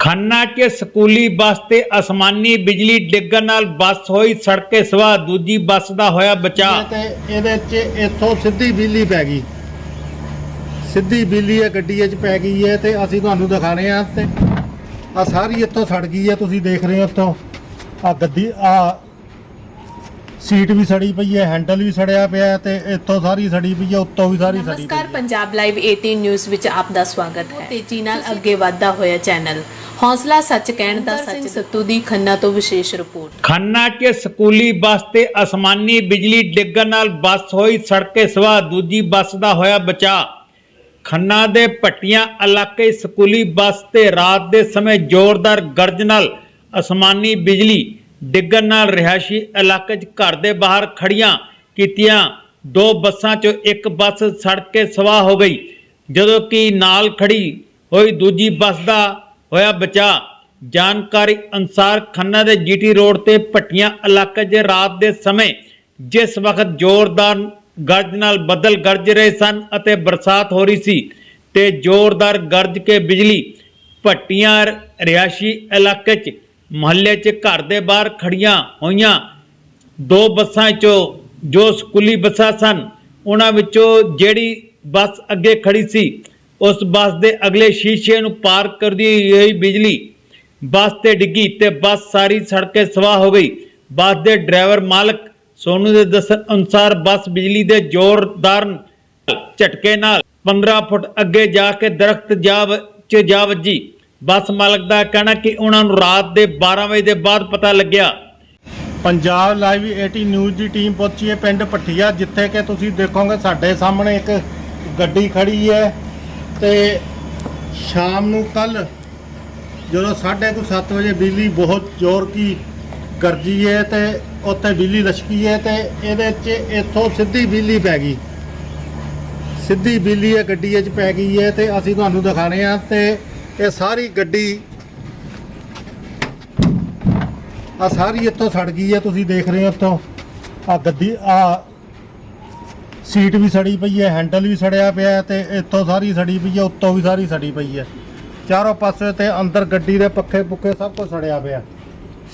ਖੰਨਾ 'ਚ ਸਕੂਲੀ ਬੱਸ ਤੇ ਅਸਮਾਨੀ ਬਿਜਲੀ ਡਿੱਗਣ ਨਾਲ ਬੱਸ ਹੋਈ ਸੜਕੇ ਸਵਾ ਦੂਜੀ ਬੱਸ ਦਾ ਹੋਇਆ ਬਚਾਅ। ਤੇ ਇਹਦੇ 'ਚ ਇੱਥੋਂ ਸਿੱਧੀ ਬਿਜਲੀ ਪੈ ਗਈ। ਸਿੱਧੀ ਬਿਜਲੀ ਇਹ ਗੱਡੀ 'ਚ ਪੈ ਗਈ ਹੈ ਤੇ ਅਸੀਂ ਤੁਹਾਨੂੰ ਦਿਖਾਣੇ ਆ ਤੇ ਆ ਸਾਰੀ ਇੱਥੋਂ ਸੜ ਗਈ ਹੈ ਤੁਸੀਂ ਦੇਖ ਰਹੇ ਹੋ ਇੱਥੋਂ। ਆ ਗੱਡੀ ਆ ਸੀਟ ਵੀ ਸੜੀ ਪਈ ਹੈ ਹੈਂਡਲ ਵੀ ਸੜਿਆ ਪਿਆ ਹੈ ਤੇ ਇੱਥੋਂ ਸਾਰੀ ਸੜੀ ਪਈ ਹੈ ਉੱਤੋਂ ਵੀ ਸਾਰੀ ਸੜੀ ਪਈ ਨਮਸਕਾਰ ਹੈ ਪੰਜਾਬ ਲਾਈਵ 18 ਨਿਊਜ਼ ਵਿੱਚ ਆਪ ਦਾ ਸਵਾਗਤ ਹੈ। ਤੇਜ਼ੀ ਨਾਲ ਅੱਗੇ ਵਧਦਾ ਹੋਇਆ ਚੈਨਲ। ਹੌਸਲਾ ਸੱਚ ਕਹਿਣ ਦਾ ਸੱਚ ਸੱਤੂ ਦੀ ਖੰਨਾ ਤੋਂ ਵਿਸ਼ੇਸ਼ ਰਿਪੋਰਟ। ਖੰਨਾ 'ਚ ਸਕੂਲੀ ਬੱਸ ਤੇ ਅਸਮਾਨੀ ਬਿਜਲੀ ਡਿੱਗਣ ਨਾਲ ਬੱਸ ਹੋਈ ਸੜਕੇ ਸਵਾ ਦੂਜੀ ਬੱਸ ਦਾ ਹੋਇਆ ਬਚਾਅ। ਖੰਨਾ ਦੇ ਪੱਟੀਆਂ ਇਲਾਕੇ ਸਕੂਲੀ ਬੱਸ ਤੇ ਰਾਤ ਦੇ ਸਮੇਂ ਜ਼ੋਰਦਾਰ ਗਰਜ ਨਾਲ ਅਸਮਾਨੀ ਬਿਜਲੀ ਡਿੱਗਣ ਨਾਲ ਰਿਹਾਇਸ਼ੀ ਇਲਾਕੇ 'ਚ ਘਰ ਦੇ ਬਾਹਰ ਖੜੀਆਂ ਕੀਤੀਆਂ। ਦੋ ਬੱਸਾਂ 'ਚੋਂ ਇੱਕ ਬੱਸ ਸੜ ਕੇ ਸਵਾਹ ਹੋ ਗਈ। ਜਦੋਂ ਕਿ ਨਾਲ ਖੜੀ ਹੋਈ ਦੂਜੀ ਬੱਸ ਦਾ ਹੋਇਆ ਬਚਾਅ ਜਾਣਕਾਰੀ ਅਨਸਾਰ ਖੰਨਾ ਦੇ ਜੀਟੀ ਰੋਡ ਤੇ ਪੱਟੀਆਂ ਇਲਾਕੇ 'ਚ ਰਾਤ ਦੇ ਸਮੇਂ ਜਿਸ ਵਕਤ ਜ਼ੋਰਦਾਰ ਗਰਜ ਨਾਲ ਬੱਦਲ ਗਰਜ ਰਹੇ ਸਨ ਅਤੇ ਬਰਸਾਤ ਹੋ ਰਹੀ ਸੀ ਤੇ ਜ਼ੋਰਦਾਰ ਗਰਜ ਕੇ ਬਿਜਲੀ ਭੱਟੀਆਂ ਰਿਹਾਇਸ਼ੀ ਇਲਾਕੇ 'ਚ, ਮੁਹੱਲੇ 'ਚ ਘਰ ਦੇ ਬਾਹਰ ਖੜੀਆਂ ਹੋਈਆਂ ਦੋ ਬੱਸਾਂ 'ਚੋਂ ਜੋ ਸਕੂਲੀ ਬੱਸਾਂ ਸਨ, ਉਹਨਾਂ ਵਿੱਚੋਂ ਜਿਹੜੀ ਬੱਸ ਅੱਗੇ ਖੜੀ ਸੀ ਉਸ ਬੱਸ ਦੇ ਅਗਲੇ ਸ਼ੀਸ਼ੇ ਨੂੰ ਪਾਰ ਕਰਦੀ ਹੋਈ ਬਿਜਲੀ ਬੱਸ ਤੇ ਡਿੱਗੀ ਤੇ ਬੱਸ ਸਾਰੀ ਸੜਕੇ ਸਵਾਹ ਹੋ ਗਈ। ਬੱਸ ਦੇ ਡਰਾਈਵਰ ਮਾਲਕ ਸੋਨੂ ਦੇ ਦੱਸਣ ਅਨੁਸਾਰ ਬੱਸ ਬਿਜਲੀ ਦੇ ਜ਼ੋਰਦਾਰ ਝਟਕੇ ਨਾਲ 15 ਫੁੱਟ ਅੱਗੇ ਜਾ ਕੇ ਦਰਖਤ ਜਾ 'ਚ ਜਾ ਵੱਜੀ। ਬੱਸ ਮਾਲਕ ਦਾ ਕਹਿਣਾ ਕਿ ਉਹਨਾਂ ਨੂੰ ਰਾਤ ਦੇ 12 ਵਜੇ ਦੇ ਬਾਅਦ ਪਤਾ ਲੱਗਿਆ। ਪੰਜਾਬ ਲਾਈਵ 18 ਨਿਊਜ਼ ਦੀ ਟੀਮ ਪਹੁੰਚੀ ਹੈ ਪਿੰਡ ਪੱਠੀਆ ਜਿੱਥੇ ਕਿ ਤੁਸੀਂ ਦੇਖੋਗੇ ਸਾਡੇ ਸਾਹਮਣੇ ਇੱਕ ਗੱਡੀ ਖੜੀ ਹੈ। ਤੇ ਸ਼ਾਮ ਨੂੰ ਕੱਲ ਜਦੋਂ 7:30 ਵਜੇ ਬਿਜਲੀ ਬਹੁਤ ਜ਼ੋਰ ਕੀ ਗਰਜੀ ਹੈ ਤੇ ਉੱਥੇ ਬਿਜਲੀ ਲਸ਼ਕੀ ਹੈ ਤੇ ਇਹਦੇ 'ਚ ਇੱਥੋਂ ਸਿੱਧੀ ਬਿਜਲੀ ਪੈ ਗਈ। ਸਿੱਧੀ ਬਿਜਲੀ ਇਹ ਗੱਡੀ 'ਚ ਪੈ ਗਈ ਹੈ ਤੇ ਅਸੀਂ ਤੁਹਾਨੂੰ ਦਿਖਾਣੇ ਆ ਤੇ ਇਹ ਸਾਰੀ ਗੱਡੀ ਆ ਸਾਰੀ ਇੱਥੋਂ ਸੜ ਗਈ ਹੈ ਤੁਸੀਂ ਦੇਖ ਰਹੇ ਹੋ ਇੱਥੋਂ। ਆ ਗੱਡੀ ਆ ਸੀਟ ਵੀ ਸੜੀ ਪਈ ਹੈ ਹੈਂਡਲ ਵੀ ਸੜਿਆ ਪਿਆ ਤੇ ਇੱਥੋਂ ਸਾਰੀ ਸੜੀ ਪਈ ਹੈ ਉੱਤੋਂ ਵੀ ਸਾਰੀ ਸੜੀ ਪਈ ਹੈ। ਚਾਰੋਂ ਪਾਸੇ ਤੇ ਅੰਦਰ ਗੱਡੀ ਦੇ ਪੱਖੇ ਪੁੱਖੇ ਸਭ ਕੁਝ ਸੜਿਆ ਪਿਆ।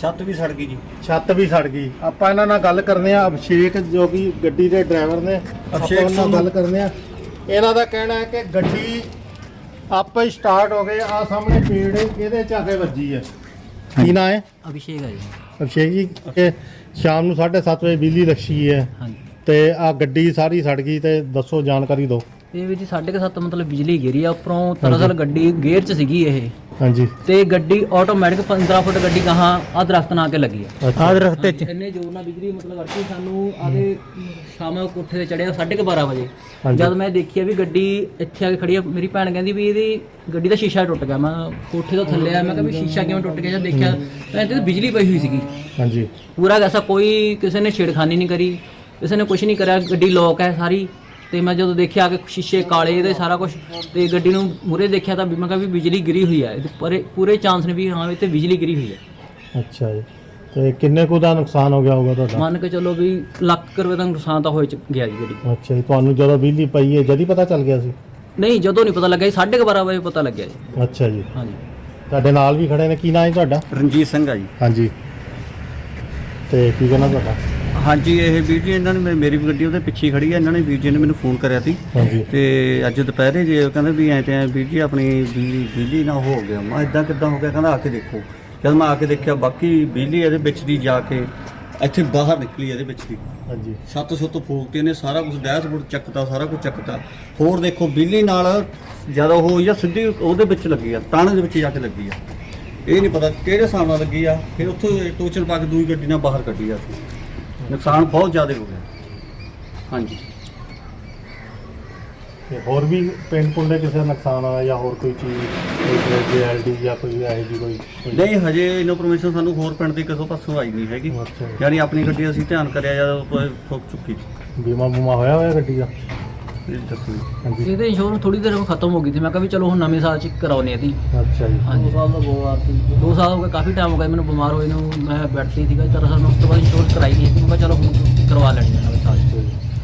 ਛੱਤ ਵੀ ਸੜ ਗਈ ਜੀ। ਛੱਤ ਵੀ ਸੜ ਗਈ। ਆਪਾਂ ਇਹਨਾਂ ਨਾਲ ਗੱਲ ਕਰਨੇ ਆ ਅਭਿਸ਼ੇਕ ਜੋ ਕਿ ਗੱਡੀ ਦੇ ਡਰਾਈਵਰ ਨੇ ਅਭਿਸ਼ੇਕ ਨਾਲ। ਗੱਲ ਕਰਨੇ ਆ। ਇਹਨਾਂ ਦਾ ਕਹਿਣਾ ਹੈ ਕਿ ਗੱਡੀ ਆਪੇ ਹੀ ਸਟਾਰਟ ਹੋ ਗਈ ਆ ਸਾਹਮਣੇ ਪੇੜ ਇਹਦੇ ਚ ਆ ਕੇ ਵੱਜੀ ਹੈ? ਕੀ ਨਾਂ ਹੈ? ਅਭਿਸ਼ੇਕ ਹੈ ਜੀ। ਅਭਿਸ਼ੇਕ ਜੀ ਕਿ ਸ਼ਾਮ ਨੂੰ 7:30 ਵਜੇ ਬਿਜਲੀ ਲੱਗੀ ਹੈ। ਹਾਂਜੀ। ਤੇ ਆ ਗੱਡੀ ਸਾਰੀ ਸੜ ਗਈ ਤੇ ਦੱਸੋ ਜਾਣਕਾਰੀ ਦਿਓ। ਇਹ ਵੀ ਜੀ 7.5 ਮਤਲਬ ਬਿਜਲੀ ਗਿਰੀ ਆ ਉੱਪਰੋਂ ਦਰਅਸਲ ਗੱਡੀ ਗੇਅਰ 'ਚ ਸੀਗੀ ਇਹ। ਹਾਂਜੀ। ਤੇ ਗੱਡੀ ਆਟੋਮੈਟਿਕ 15 ਫੁੱਟ ਗੱਡੀ ਗਾਹਾਂ ਆ ਦਰਖਤ ਨਾਲ ਕੇ ਲੱਗੀ ਆ। ਆ ਦਰਖਤ ਹਾਂਜੀ, ਇੰਨੇ ਜ਼ੋਰ ਨਾਲ ਬਿਜਲੀ ਮਤਲਬ ਵਰਤੀ ਸਾਨੂੰ ਆਦੇ ਸ਼ਾਮ ਨੂੰ ਕੋਠੇ ਤੇ ਚੜਿਆ 12:30 ਵਜੇ। ਜਦ ਮੈਂ ਦੇਖਿਆ ਵੀ ਗੱਡੀ ਇੱਥੇ ਆ ਕੇ ਖੜੀ ਆ ਮੇਰੀ ਭੈਣ ਕਹਿੰਦੀ ਵੀ ਇਹਦੀ ਗੱਡੀ ਦਾ ਸ਼ੀਸ਼ਾ ਟੁੱਟ ਗਿਆ। ਮੈਂ ਕੋਠੇ ਤੋਂ ਥੱਲੇ ਆ ਮੈਂ ਕਿਹਾ ਵੀ ਸ਼ੀਸ਼ਾ ਕਿਵੇਂ ਟੁੱਟ ਗਿਆ? ਜਦ ਦੇਖਿਆ ਤਾਂ ਤੇ ਬਿਜਲੀ ਪਈ ਹੋਈ ਸੀਗੀ। ਹਾਂਜੀ। ਪੂਰਾ ਐਸਾ ਕੋਈ ਕਿਸੇ ਨੇ ਛੇੜਖਾਨੀ ਨਹੀਂ ਕਰੀ। ਕਿਸੇ ਨੇ ਕੁਝ ਨਹੀਂ ਕਰਿਆ ਗੱਡੀ ਲੋਕ ਹੈ ਸਾਰੀ। ਤੇ ਮੈਂ ਜਦੋਂ ਦੇਖਿਆ ਕਿ ਸ਼ੀਸ਼ੇ ਕਾਲੇ ਇਹਦੇ ਸਾਰਾ ਕੁਝ ਤੇ ਗੱਡੀ ਨੂੰ ਮੂਰੇ ਦੇਖਿਆ ਤਾਂ ਵੀ ਮੈਂ ਕਿਹਾ ਵੀ ਬਿਜਲੀ ਗਿਰੀ ਹੋਈ ਹੈ। ਪਰੇ ਪੂਰੇ ਚਾਂਸ ਨੇ ਵੀ ਹਾਂ ਵੀ ਤੇ ਬਿਜਲੀ ਗਿਰੀ ਹੋਈ ਹੈ। ਅੱਛਾ ਜੀ। ਤੇ ਕਿੰਨੇ ਕੁ ਦਾ ਨੁਕਸਾਨ ਹੋ ਗਿਆ ਹੋਊਗਾ ਤੁਹਾਡਾ? ਮੰਨ ਕੇ ਚੱਲੋ ਵੀ ਲੱਖ ਕੁ ਰੁਪਏ ਦਾ ਨੁਕਸਾਨ ਤਾਂ ਹੋ ਚ- ਗਿਆ ਜੀ ਗੱਡੀ। ਅੱਛਾ ਜੀ ਤੁਹਾਨੂੰ ਜਦੋਂ ਬਿਜਲੀ ਪਈ ਹੈ ਜਦ ਹੀ ਪਤਾ ਚੱਲ ਗਿਆ ਸੀ? ਨਹੀਂ ਜਦੋਂ ਨਹੀਂ ਪਤਾ ਲੱਗਿਆ ਜੀ 12:30 ਵਜੇ ਪਤਾ ਲੱਗਿਆ ਜੀ। ਅੱਛਾ ਜੀ। ਹਾਂਜੀ। ਤੁਹਾਡੇ ਨਾਲ ਵੀ ਖੜੇ ਨੇ ਕੀ ਨਾਂ ਹੈ ਤੁਹਾਡਾ? ਰਣਜੀਤ ਸਿੰਘ ਆ ਜੀ। ਹਾਂਜੀ। ਤੇ ਕੀ ਕਹਿਣਾ ਤੁਹਾਡਾ? ਹਾਂਜੀ ਇਹ ਵੀਰ ਜੀ ਇਹਨਾਂ ਨੇ ਮੇ- ਮੇਰੀ ਵੀ ਗੱਡੀ ਉਹਦੇ ਪਿੱਛੇ ਹੀ ਖੜੀ ਆ। ਇਹਨਾਂ ਨੇ ਵੀਰ ਜੀ ਨੇ ਮੈਨੂੰ ਫੋਨ ਕਰਿਆ ਸੀ। ਹਾਂਜੀ। ਤੇ ਅੱਜ ਦੁਪਹਿਰੇ ਜੇ ਉਹ ਕਹਿੰਦੇ ਵੀ ਐ ਤੇ ਐਂ ਵੀਰ ਜੀ ਆਪਣੀ ਬਿਜਲੀ ਬਿਜਲੀ ਨਾ ਹੋ ਗਿਆ। ਮੈਂ ਇਦਾਂ ਕਿੱਦਾਂ ਹੋ ਗਿਆ? ਕਹਿੰਦਾ ਆ ਕੇ ਦੇਖੋ। ਜਦ ਮੈਂ ਆ ਕੇ ਦੇਖਿਆ ਬਾਕੀ ਬਿਜਲੀ ਇਹਦੇ ਵਿੱਚ ਦੀ ਜਾ ਕੇ ਇੱਥੇ ਬਾਹਰ ਨਿਕਲੀ ਇਹਦੇ ਵਿੱਚ ਦੀ। ਹਾਂਜੀ। ਸੱਤ ਸੁੱਤ ਫੂਕਤੇ ਨੇ ਸਾਰਾ ਕੁਝ ਡੈਸ਼ਬੋਰਡ ਚੱਕਤਾ ਸਾਰਾ ਕੁਝ ਚੱਕਤਾ। ਹੋਰ ਦੇਖੋ ਬਿਜਲੀ ਨਾਲ ਜਦ ਉਹ ਹੋਈ ਆ ਸਿੱਧੀ ਉਹਦੇ ਵਿੱਚ ਲੱਗੀ ਆ ਤਾਣੇ ਦੇ ਵਿੱਚ ਜਾ ਕੇ ਲੱਗੀ ਆ। ਇਹ ਨਹੀਂ ਪਤਾ ਕਿਹੜੇ ਹਿਸਾਬ ਨਾਲ ਲੱਗੀ ਆ। ਫਿਰ ਉੱਥੋਂ ਟੋਚਨ ਪਾ ਕੇ ਦੂਜੀ ਗੱਡੀ ਨਾਲ ਬਾਹਰ ਕੱਢੀ ਆ। ਨੁਕਸਾਨ ਬਹੁਤ ਜ਼ਿਆਦਾ ਹੋ ਗਿਆ। ਹਾਂਜੀ। ਤੇ ਹੋਰ ਵੀ ਪਿੰਡ ਪੁੰਡ ਦੇ ਕਿਸੇ ਦਾ ਨੁਕਸਾਨ ਆਇਆ ਜਾਂ ਹੋਰ ਕੋਈ ਚੀਜ਼ ਕੋਈ ਜੀਐਲਡੀ ਜਾਂ ਕੋਈ ਇਹੋ ਜਿਹੀ ਕੋਈ ਕੋਈ- ਨਹੀਂ ਹਜੇ ਇਨਫੋਰਮੇਸ਼ਨ ਸਾਨੂੰ ਹੋਰ ਪਿੰਡ ਦੀ ਕਿਸੇ ਪਾਸੋਂ ਆਈ ਨਹੀਂ ਹੈਗੀ। ਅੱਛਾ। ਜੀ। ਯਾਨੀ ਆਪਣੀ ਗੱਡੀ ਅਸੀਂ ਧਿਆਨ ਕਰਿਆ ਜਦ ਉਹ ਠੋਕ ਚੁੱਕੀ। ਬੀਮਾ ਬੂਮਾ ਹੋਇਆ ਹੋਇਆ ਗੱਡੀ ਦਾ? ਦੱਸੋ ਹਾਂਜੀ। ਇਹਦੇ ਇੰਸ਼ੋਰੈਂਸ ਥੋੜੀ ਦੇਰ ਖਤਮ ਹੋ ਗਈ ਸੀ। ਮੈਂ ਕਿਹਾ ਵੀ ਚਲੋ ਹੁਣ ਨਵੇਂ ਸਾਲ ਚ ਕਰਾਉਨੇ ਇਹਦੀ। ਅੱਛਾ ਜੀ। ਹਾਂਜੀ। ਸਾਲ ਦਾ ਬੋਆ ਦੋ ਸਾਲ ਹੋ ਗਏ ਕਾਫੀ ਟਾਈਮ ਹੋ ਗਿਆ। ਮੈਨੂੰ ਬਿਮਾਰ ਹੋਏ ਨੂੰ ਮੈਂ ਬੈਠੀ ਸੀਗਾ। ਦਰਅਸਲ ਮੈਂ ਉਸ ਤੋਂ ਬਾਅਦ ਇੰਸ਼ੋਰੈਂਸ ਕਰਾਈ ਨਹੀਂ ਸੀ। ਮੈਂ ਕਿਹਾ ਚਲੋ ਹੁਣ ਕਰਵਾ ਲੈਣੀ ਹੈ ਨਵੇਂ ਸਾਲ 'ਚ।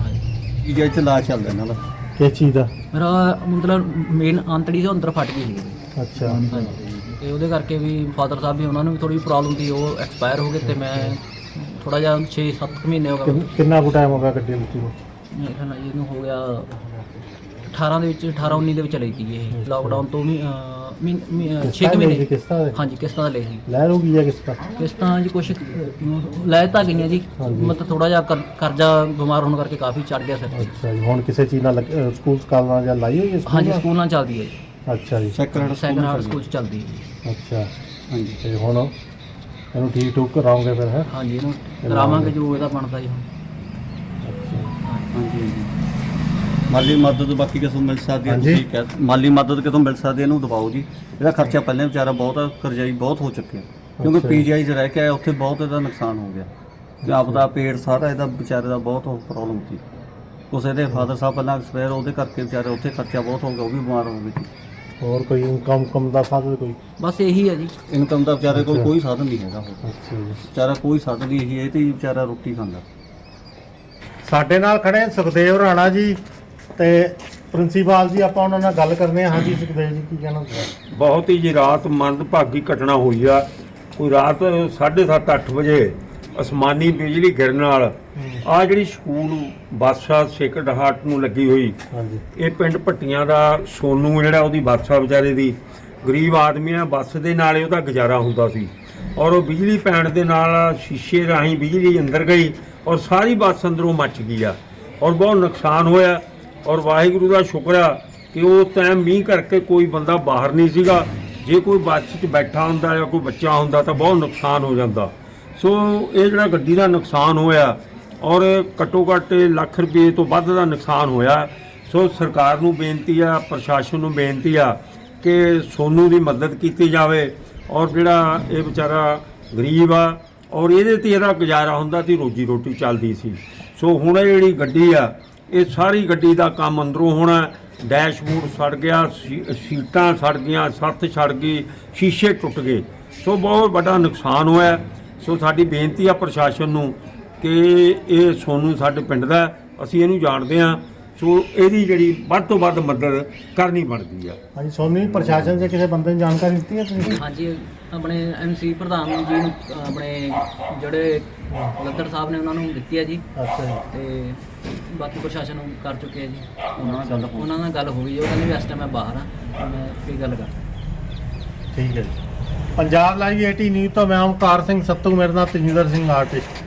ਹਾਂਜੀ। ਇਹ ਇੱਥੇ ਲਾ ਚੱਲਦਾ ਇਹਨਾਂ ਦਾ? ਕਿਸ ਚੀਜ਼ ਦਾ? ਮੇਰਾ ਮਤਲਬ ਮੇਨ ਆਂਤੜੀ ਦੇ ਅੰਦਰ ਫਟ ਗਈ ਸੀ। ਅੱਛਾ। ਹਾਂਜੀ। ਤੇ ਉਹਦੇ ਕਰਕੇ ਵੀ ਫਾਦਰ ਸਾਹਿਬ ਵੀ ਉਹਨਾਂ ਨੂੰ ਵੀ ਥੋੜੀ ਪ੍ਰੋਬਲਮ ਸੀ। ਉਹ ਐਕਸਪਾਇਰ ਹੋ ਗਏ ਤੇ ਮੈਂ ਥੋੜਾ ਜਿਹਾ 6-7 ਮਹੀਨੇ ਹੋ ਗਏ। ਕਿੰਨ- ਕਿੰਨਾ ਕੁ ਟਾਈਮ ਹੋ ਗਿਆ ਗੱਡੀ ਲਿੱਤੀ ਨੂੰ ਮੇਰੇ ਖਿਆਲ ਨਾਲ ਇਹਨੂੰ ਹੋ ਗਿਆ 18 ਦੇ ਵਿੱਚ 18 19 ਦੇ ਵਿੱਚ ਲਈ ਸੀ ਇਹ ਲਾਕਡਾਊਨ ਤੋਂ ਵੀ 6 ਕਿਸ਼ਤਾਂ ਲਈ ਸੀ, ਮਹੀਨੇ। ਕਿਸ਼ਤਾਂ ਦੇ? ਹਾਂਜੀ ਕਿਸ਼ਤਾਂ ਦਾ ਲਈ ਸੀ ਲੈ ਲੂਗੀ ਹੈ ਕਿਸ ਦਾ ਕਿਸ਼ਤਾਂ ਜੀ ਕੁਛ ਲੈ ਤਾਂ ਗਈਆਂ ਜੀ। ਮਤਲਬ ਥੋੜਾ ਜਿਹਾ ਕਰ- ਕਰਜ਼ਾ ਬਿਮਾਰ ਹੋਣ ਕਰਕੇ ਕਾਫੀ ਚੜ ਗਿਆ ਸਿਰ। ਅੱਛਾ ਜੀ ਹੁਣ ਕਿਸੇ ਚੀਜ਼ ਨਾਲ ਸਕੂਲ ਸਕਾਲਾਂ ਜਾਂ ਲਾਈ ਹੋਈ ਹੈ ਸਕੂਲ ਹਾਂਜੀ? ਸਕੂਲ ਨਾਲ ਚੱਲਦੀ ਹੈ ਜੀ। ਅੱਛਾ ਜੀ। ਸੈਕਰਡ ਸੈਕੰਡ ਹਾਰਡ ਸਕੂਲ ਚੱਲਦੀ ਹੈ ਜੀ। ਅੱਛਾ। ਹਾਂਜੀ। ਤੇ ਹੁਣ ਇਹਨੂੰ ਠੀਕ ਠੂਕ ਕਰਾਉਂਗੇ ਫਿਰ ਹੈ? ਹਾਂਜੀ ਇਹਨੂੰ ਕਰਾਵਾਂਗੇ ਜੋ ਇਹਦਾ ਬਣਦਾ ਜੀ ਹੁਣ। ਹਾਂਜੀ ਹਾਂਜੀ। ਮਾਲੀ ਮਦਦ ਬਾਕੀ ਕਿਸੋਂ ਮਿਲ ਸਕਦੀ ਹੈ। ਤੁਸੀਂ ਕਹਿ ਮਾਲੀ ਮਦਦ ਕਿਤੋਂ ਮਿਲ ਸਕਦੀ ਹੈ ਇਹਨੂੰ ਦਬਾਓ ਜੀ। ਇਹਦਾ ਖਰਚਾ ਪਹਿਲਾਂ ਵਿਚਾਰਾ ਬਹੁਤ ਕਰਜ਼ਾਈ ਬਹੁਤ ਹੋ ਚੁੱਕਿਆ। ਕਿਉਂਕਿ ਅੱਛਾ। ਜੀ। ਪੀਜੀਆਈ 'ਚ ਰਹਿ ਕੇ ਆਇਆ ਉੱਥੇ ਬਹੁਤ ਇਹਦਾ ਨੁਕਸਾਨ ਹੋ ਗਿਆ। ਤੇ ਆਪਦਾ ਪੇਟ ਸਾਰਾ ਇਹਦਾ ਵਿਚਾਰੇ ਦਾ ਬਹੁਤ ਪ੍ਰੋਬਲਮ ਸੀ। ਉਸ ਇਹਦੇ ਫਾਦਰ ਸਾਹਿਬ ਪਹਿਲਾਂ ਐਕਸਪਾਇਰ ਉਹਦੇ ਕਰਕੇ ਵਿਚਾਰੇ ਉੱਥੇ ਖਰਚਾ ਬਹੁਤ ਹੋ ਗਿਆ ਉਹ ਵੀ ਬਿਮਾਰ ਹੋ ਗਏ ਸੀ। ਹੋਰ ਕੋਈ ਇਨਕਮ ਕਮ ਦਾ ਸਾਧਨ ਕੋਈ? ਬਸ ਇਹੀ ਹੈ ਜੀ। ਇਨਕਮ ਦਾ ਵਿਚਾਰੇ ਕੋਲ ਅੱਛਾ। ਕੋਈ ਸਾਧਨ ਨਹੀਂ ਹੈਗਾ। ਹੋਰ ਅੱਛਾ ਜੀ। ਵਿਚਾਰਾ ਕੋਈ ਸਾਧਨ ਨਹੀਂ ਇਹੀ ਇਹ ਤੇ ਹੀ ਵਿਚਾਰਾ ਰੋਟੀ ਖਾਂਦਾ। ਸਾਡੇ ਨਾਲ ਖੜੇ ਸੁਖਦੇਵ ਰਾਣਾ ਜੀ ਤੇ ਪ੍ਰਿੰਸੀਪਲ ਜੀ ਆਪਾਂ ਉਹਨਾਂ ਨਾਲ ਗੱਲ ਕਰਨੇ ਆ। ਹਾਂਜੀ ਸੁਖਦੇਵ ਜੀ ਕੀ ਕਹਿਣਾ ਤੁਸੀਂ? ਬਹੁਤ ਹੀ ਜੀ ਰਾਤ ਮੰਦਭਾਗੀ ਘਟਨਾ ਹੋਈ ਆ। ਕੋਈ ਰਾਤ 7:30 ਅੱਠ ਵਜੇ ਅਸਮਾਨੀ ਬਿਜਲੀ ਗਿਰਨ ਨਾਲ ਆ ਜਿਹੜੀ ਸਕੂਲ ਬਾਦਸ਼ਾਹ ਸੇਕਰਡ ਹਾਰਟ ਨੂੰ ਲੱਗੀ ਹੋਈ ਹਾਂਜੀ। ਇਹ ਪਿੰਡ ਭੱਟੀਆਂ ਦਾ ਸੋਨੂ ਜਿਹੜਾ ਉਹਦੀ ਬਾਦਸ਼ਾਹ ਵਿਚਾਰੇ ਦੀ। ਗਰੀਬ ਆਦਮੀ ਆ ਬੱਸ ਦੇ ਨਾਲ ਹੀ ਉਹਦਾ ਗੁਜ਼ਾਰਾ ਹੁੰਦਾ ਸੀ। ਔਰ ਉਹ ਬਿਜਲੀ ਪੈਣ ਦੇ ਨਾਲ ਸ਼ੀਸ਼ੇ ਰਾਹੀਂ ਬਿਜਲੀ ਅੰਦਰ ਗਈ। ਔਰ ਸਾਰੀ ਬੱਸ ਅੰਦਰੋਂ ਮੱਚ ਗਈ ਆ। ਔਰ ਬਹੁਤ ਨੁਕਸਾਨ ਹੋਇਆ। ਔਰ ਵਾਹਿਗੁਰੂ ਦਾ ਸ਼ੁਕਰ ਆ ਕਿ ਉਸ ਟਾਈਮ ਮੀਂਹ ਕਰਕੇ ਕੋਈ ਬੰਦਾ ਬਾਹਰ ਨਹੀਂ ਸੀਗਾ। ਜੇ ਕੋਈ ਬੱਸ 'ਚ ਬੈਠਾ ਹੁੰਦਾ ਜਾਂ ਕੋਈ ਬੱਚਾ ਹੁੰਦਾ ਤਾਂ ਬਹੁਤ ਨੁਕਸਾਨ ਹੋ ਜਾਂਦਾ। ਸੋ ਇਹ ਜਿਹੜਾ ਗੱਡੀ ਦਾ ਨੁਕਸਾਨ ਹੋਇਆ ਔਰ ਘੱਟੋ ਘੱਟ ਲੱਖ ਰੁਪਏ ਤੋਂ ਵੱਧ ਦਾ ਨੁਕਸਾਨ ਹੋਇਆ। ਸੋ ਸਰਕਾਰ ਨੂੰ ਬੇਨਤੀ ਆ, ਪ੍ਰਸ਼ਾਸਨ ਨੂੰ ਬੇਨਤੀ ਆ ਕਿ ਸੋਨੂੰ ਦੀ ਮਦਦ ਕੀਤੀ ਜਾਵੇ। ਔਰ ਜਿਹੜਾ ਇਹ ਵਿਚਾਰਾ ਗਰੀਬ ਆ ਔਰ ਇਹਦੇ ਤੇ ਇਹਦਾ ਗੁਜ਼ਾਰਾ ਹੁੰਦਾ ਸੀ ਰੋਜੀ ਰੋਟੀ ਚੱਲਦੀ ਸੀ। ਸੋ ਹੁਣ ਇਹ ਜਿਹੜੀ ਗੱਡੀ ਆ ਇਹ ਸਾਰੀ ਗੱਡੀ ਦਾ ਕੰਮ ਅੰਦਰੋਂ ਹੋਣਾ। ਡੈਸ਼ਬੋਰਡ ਸੜ ਗਿਆ ਸੀ- ਸੀਟਾਂ ਸੜ ਗਈਆਂ ਸੱਤ ਸੜ ਗਈ ਸ਼ੀਸ਼ੇ ਟੁੱਟ ਗਏ। ਸੋ ਬਹੁਤ ਵੱਡਾ ਨੁਕਸਾਨ ਹੋਇਆ। ਸੋ ਸਾਡੀ ਬੇਨਤੀ ਆ ਪ੍ਰਸ਼ਾਸਨ ਨੂੰ ਕਿ ਇਹ ਸੋਨੂੰ ਸਾਡੇ ਪਿੰਡ ਦਾ ਅਸੀਂ ਇਹਨੂੰ ਜਾਣਦੇ ਹਾਂ। ਸੋ ਇਹਦੀ ਜਿਹੜੀ ਵੱਧ ਤੋਂ ਵੱਧ ਮਦਦ ਕਰਨੀ ਬਣਦੀ ਆ। ਹਾਂਜੀ ਸੋਨੀ ਪ੍ਰਸ਼ਾਸਨ ਦੇ ਕਿਸੇ ਬੰਦੇ ਨੂੰ ਜਾਣਕਾਰੀ ਦਿੱਤੀ ਹੈ ਤੁਸੀਂ? ਹਾਂਜੀ। ਆਪਣੇ ਐਮਸੀ ਪ੍ਰਧਾਨ ਜੀ ਨੂੰ ਆਪਣੇ ਜਿਹੜੇ ਲੱਦੜ ਸਾਹਿਬ ਨੇ ਉਹਨਾਂ ਨੂੰ ਦਿੱਤੀ ਹੈ ਜੀ। ਅੱਛਾ ਜੀ। ਤੇ ਬਾਕੀ ਪ੍ਰਸ਼ਾਸਨ ਨੂੰ ਕਰ ਚੁੱਕੇ ਆ ਜੀ। ਉਹਨਾਂ ਨਾਲ ਗੱਲ ਹੋ ਉਹਨਾਂ ਨਾਲ ਗੱਲ ਹੋ ਗਈ ਉਹ ਕਹਿੰਦੇ ਵੀ ਇਸ ਟਾਈਮ ਮੈਂ ਬਾਹਰ ਆ ਮੈਂ ਕੀ ਗੱਲ ਕਰ ਠੀਕ ਹੈ ਜੀ। ਪੰਜਾਬ ਲਾਈਵ 18 ਨਿਊਜ਼ ਤੋਂ ਮੈਂ ਓਮਕਾਰ ਸਿੰਘ ਸੱਤੂ ਮੇਰੇ ਨਾਲ ਤਜਿੰਦਰ ਸਿੰਘ ਆਰਟਿਸਟ।